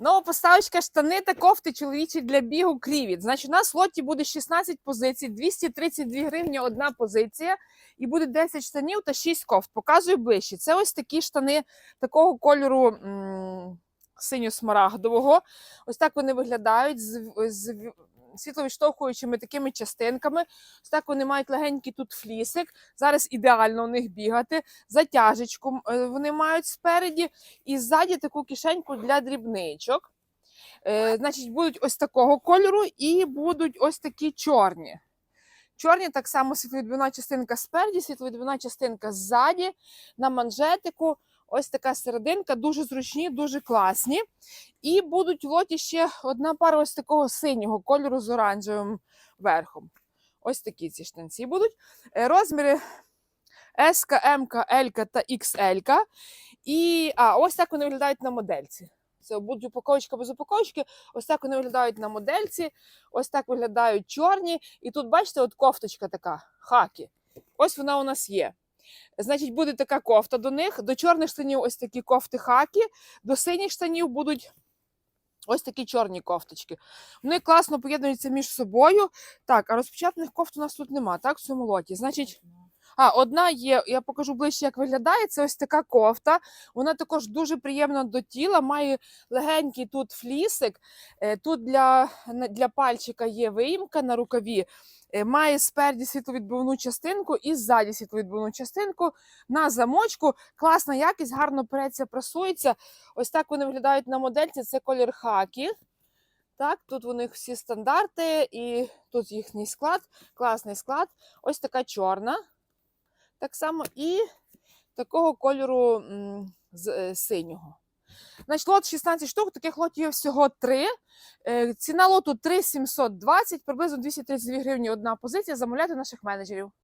Нова поставочка штани та кофти чоловічі для бігу крівіт. Значить, у нас в лоті буде 16 позицій, 232 гривні одна позиція, і буде 10 штанів та 6 кофт. Показую ближче. Це ось такі штани такого кольору синьо-смарагдового. Ось так вони виглядають з, з світловідштовхуючими такими частинками. Ось так вони мають легенький тут флісик. Зараз ідеально у них бігати. Затяжечку е, вони мають спереді. І ззаді таку кишеньку для дрібничок. Е, значить, будуть ось такого кольору і будуть ось такі чорні. Чорні так само світловідбивна частинка спереді, світловідбивна частинка ззаді, на манжетику. Ось така серединка, дуже зручні, дуже класні. І будуть в лоті ще одна пара ось такого синього кольору з оранжевим верхом. Ось такі ці штанці будуть. Е, Розміри S, M, L та XL. І а, ось так вони виглядають на модельці. Це будуть упаковочка без упаковочки. Ось так вони виглядають на модельці. Ось так виглядають чорні. І тут, бачите, от кофточка така, хакі. Ось вона у нас є. Значить, буде така кофта до них. До чорних штанів ось такі кофти хакі, до синіх штанів будуть ось такі чорні кофточки. Вони класно поєднуються між собою. Так, а розпечатаних кофт у нас тут нема, так, в цьому лоті. Значить, а, одна є, я покажу ближче, як виглядає. Це ось така кофта. Вона також дуже приємна до тіла, має легенький тут флісик. Е, Тут для, для пальчика є виїмка на рукаві. Е, Має спереді світловідбивну частинку і ззаді світловідбивну частинку на замочку. Класна якість, гарно переться, прасується. Ось так вони виглядають на модельці. Це колір хакі. Так, тут у них всі стандарти, і тут їхній склад, класний склад. Ось така чорна. Так само і такого кольору з, е, синього. Значить, лот 16 штук, таких лотів є всього 3. Е, ціна лоту 3 720, приблизно 232 гривні одна позиція. Замовляйте наших менеджерів.